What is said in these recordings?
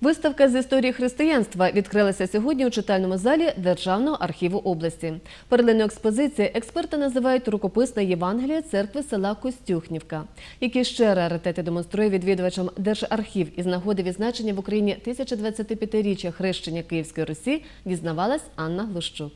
Виставка з історії християнства відкрилася сьогодні у читальному залі Державного архіву області. Перлиною експозиції експерти називають рукописне Євангеліє церкви села Костюхнівка, які ще раритети демонструє відвідувачам Держархів із нагоди відзначення в Україні 1025-річчя хрещення Київської Русі дізнавалась Анна Глущук.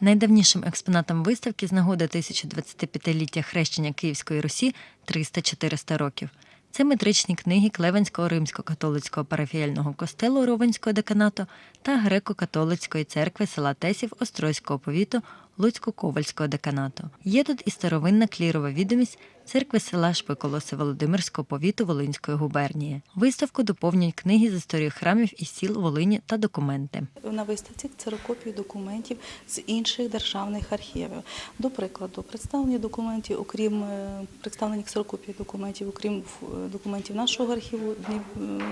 Найдавнішим експонатом виставки з нагоди 1025-ліття хрещення Київської Русі 300-400 років. Це метричні книги Клевенського римсько-католицького парафіяльного костелу Ровенського деканату та греко-католицької церкви села Тесів Острозького повіту Луцько-Ковальського деканату. Є тут і старовинна клірова відомість церкви села Шпиколоси Володимирського повіту Волинської губернії. Виставку доповнюють книги з історії храмів і сіл Волині та документи. На виставці ксерокопії документів з інших державних архівів. До прикладу, представлені документів, окрім е, представлені ксерокопії документів, окрім е, документів нашого архіву е,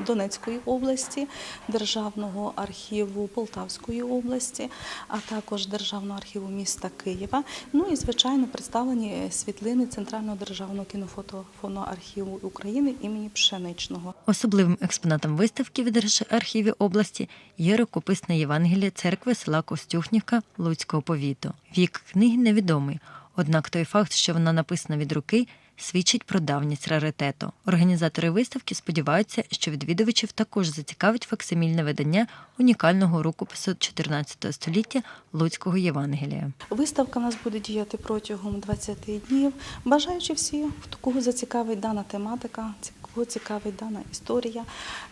Донецької області, Державного архіву Полтавської області, а також Державного архіву міста Києва. Ну і звичайно представлені світлини Центрального державного кінофотофоноархіву України імені Пшеничного. Особливим експонатом виставки від архівів області є рукописне Євангеліє церкви села Костюхнівка Луцького повіту. Вік книги невідомий, однак той факт, що вона написана від руки, свідчить про давність раритету. Організатори виставки сподіваються, що відвідувачів також зацікавить факсимільне видання унікального рукопису 14 століття Луцького Євангелія. Виставка у нас буде діяти протягом 20 днів. Бажаючи всі, кого зацікавить дана тематика, кого цікавить дана історія,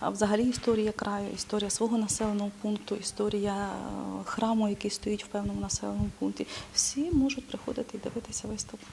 взагалі історія краю, історія свого населеного пункту, історія е, храму, який стоїть в певному населеному пункті. Всі можуть приходити і дивитися виставку.